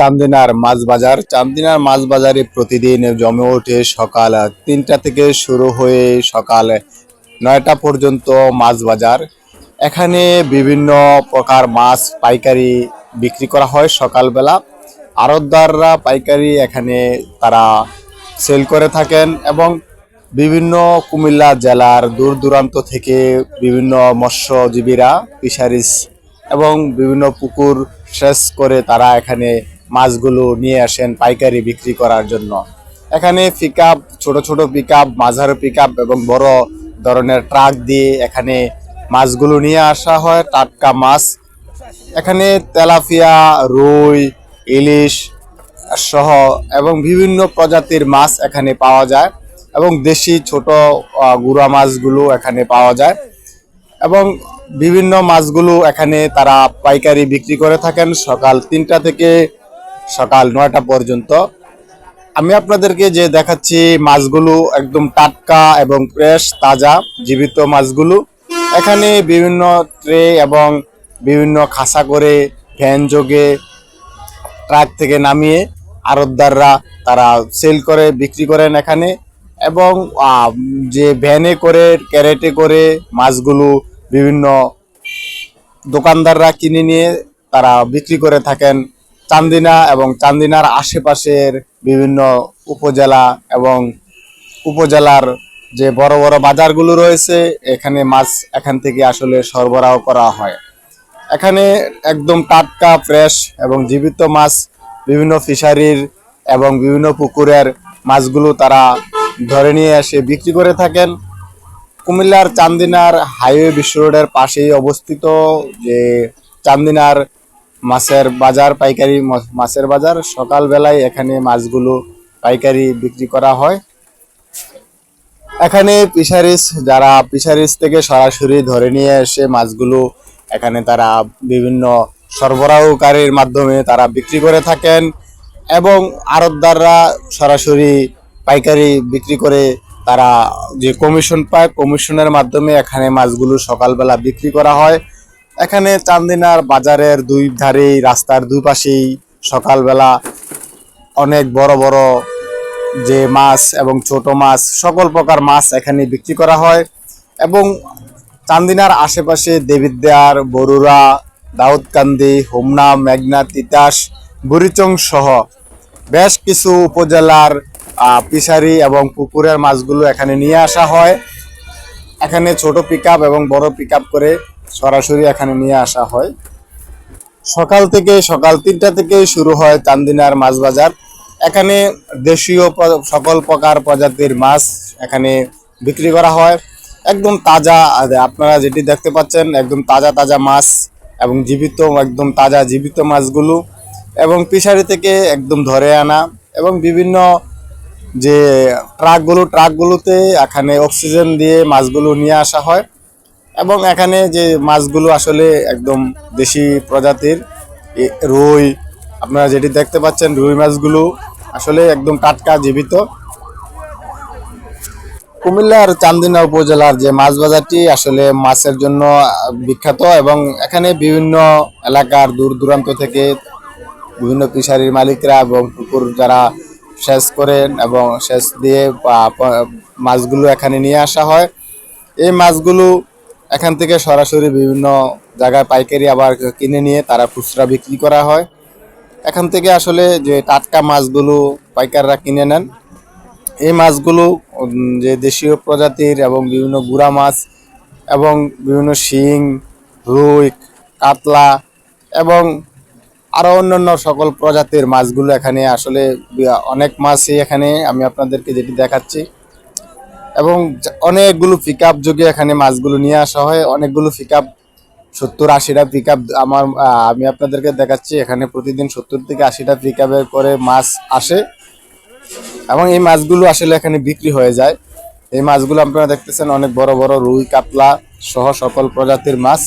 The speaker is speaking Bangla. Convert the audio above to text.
চান্দিনার মাছ বাজার চান্দিনার মাছ বাজারে প্রতিদিন জমে ওঠে সকাল তিনটা থেকে শুরু হয়ে সকাল নয়টা পর্যন্ত মাছ বাজার এখানে বিভিন্ন প্রকার মাছ পাইকারি বিক্রি করা হয় সকালবেলা। আড়তদাররা পাইকারি এখানে তারা সেল করে থাকেন এবং বিভিন্ন কুমিল্লা জেলার দূর দূরান্ত থেকে বিভিন্ন মৎস্যজীবীরা ফিশারিস এবং বিভিন্ন পুকুর শেষ করে তারা এখানে মাছগুলো নিয়ে আসেন পাইকারি বিক্রি করার জন্য। এখানে পিক ছোট ছোট পিক আপ মাঝারো পিক এবং বড় ধরনের ট্রাক দিয়ে এখানে মাছগুলো নিয়ে আসা হয়, টাটকা মাছ। এখানে তেলাপিয়া, রুই, ইলিশ সহ এবং বিভিন্ন প্রজাতির মাছ এখানে পাওয়া যায় এবং দেশি ছোট গুড়া মাছগুলো এখানে পাওয়া যায় এবং বিভিন্ন মাছগুলো এখানে তারা পাইকারি বিক্রি করে থাকেন সকাল তিনটা থেকে সকাল নয়টা পর্যন্ত। আমি আপনাদেরকে যে দেখাচ্ছি মাছগুলো একদম টাটকা এবং ফ্রেশ তাজা, জীবিত মাছগুলো। এখানে বিভিন্ন ট্রে এবং বিভিন্ন খাসা করে ফ্যান যোগে ট্রাক থেকে নামিয়ে আড়তদাররা তারা সেল করে, বিক্রি করেন এখানে। এবং যে ভ্যানে করে ক্যারেটে করে মাছগুলো বিভিন্ন দোকানদাররা কিনে নিয়ে তারা বিক্রি করে থাকেন। চান্দিনা এবং চান্দিনার আশেপাশের বিভিন্ন উপজেলা এবং উপজেলার যে বড় বড় বাজারগুলো রয়েছে, এখানে মাছ এখান থেকে আসলে সরবরাহ করা হয়। এখানে একদম টাটকা, ফ্রেশ এবং জীবিত মাছ, বিভিন্ন ফিশারির এবং বিভিন্ন পুকুরের মাছগুলো তারা ধরে নিয়ে এসে বিক্রি করে থাকেন। কুমিল্লার চান্দিনার হাইওয়ে বিশ্ব রোডের পাশেই অবস্থিত যে চান্দিনার মাছের বাজার, পাইকারি মাছের বাজার। সকালবেলায় এখানে মাছগুলো পাইকারি বিক্রি করা হয়। এখানে ফিশারিস যারা ফিশারিস থেকে সরাসরি ধরে নিয়ে এসে মাছগুলো এখানে তারা বিভিন্ন সরবরাহকারীর মাধ্যমে তারা বিক্রি করে থাকেন এবং আড়তদাররা সরাসরি পাইকারি বিক্রি করে তারা যে কমিশন পায় কমিশনের মাধ্যমে এখানে মাছগুলো সকালবেলা বিক্রি করা হয়। এখানে চান্দিনার বাজারের দুই ধারেই, রাস্তার দুই পাশেই সকালবেলা অনেক বড় বড় যে মাছ এবং ছোট মাছ, সকল প্রকার মাছ এখানে বিক্রি করা হয় এবং চান্দিনার আশেপাশে দেবিদ্যার, বরুড়া, দাউদকান্দি, হোমনা, মেঘনা, তিতাস, বুড়িচং সহ বেশ কিছু উপজেলার ফিশারি এবং পুকুরের মাছগুলো এখানে নিয়ে আসা হয়। এখানে ছোট পিক এবং বড় পিক করে সরাসরি এখানে নিয়ে আসা হয়। সকাল থেকে, সকাল তিনটা থেকে শুরু হয় চান্দিনার মাছ বাজার। এখানে দেশীয় সকল প্রকার প্রজাতির মাছ এখানে বিক্রি করা হয়। একদম তাজা আপনারা যেটি দেখতে পাচ্ছেন, একদম তাজা তাজা মাছ এবং জীবিত, একদম তাজা জীবিত মাছগুলো এবং ফিশারি থেকে একদম ধরে আনা এবং বিভিন্ন যে ট্রাকগুলো, ট্রাকগুলোতে এখানে অক্সিজেন দিয়ে মাছগুলো নিয়ে আসা হয়। এবং এখানে যে মাছগুলো আসলে একদম দেশি প্রজাতির রুই, আপনারা যেটি দেখতে পাচ্ছেন রুই মাছগুলো আসলে একদম টাটকা জীবিত। কুমিল্লার চান্দিনা উপজেলার যে মাছ বাজারটি আসলে মাছের জন্য বিখ্যাত এবং এখানে বিভিন্ন এলাকার দূর দূরান্ত থেকে বিভিন্ন ফিশারির মালিকরা এবং পুকুর যারা সেচ করেন এবং সেচ দিয়ে মাছগুলো এখানে নিয়ে আসা হয়। এই মাছগুলো এখান থেকে সরাসরি বিভিন্ন জায়গায় পাইকারি আবার কিনে নিয়ে তারা খুচরা বিক্রি করা হয়। এখান থেকে আসলে যে টাটকা মাছগুলো পাইকাররা কিনে নেন, এই মাছগুলো যে দেশীয় প্রজাতির এবং বিভিন্ন গুড়া মাছ এবং বিভিন্ন শিং, রুই, কাতলা এবং আরও অন্যান্য সকল প্রজাতির মাছগুলো এখানে আসলে, অনেক মাছই এখানে আমি আপনাদেরকে যেটি দেখাচ্ছি। এবং অনেকগুলো পিক আপ যোগে এখানে মাছগুলো নিয়ে আসা হয়। অনেকগুলো পিক আপ সত্তর আশিটা পিক আপ আমার আমি আপনাদেরকে দেখাচ্ছি। এখানে প্রতিদিন সত্তর থেকে আশিটা পিক আপের করে মাছ আসে। এবং এই মাছগুলো আসলে এখানে বিক্রি হয়ে যায়। এই মাছগুলো আপনারা দেখতেছেন অনেক বড় বড় রুই, কাতলা সহ সকল প্রজাতির মাছ।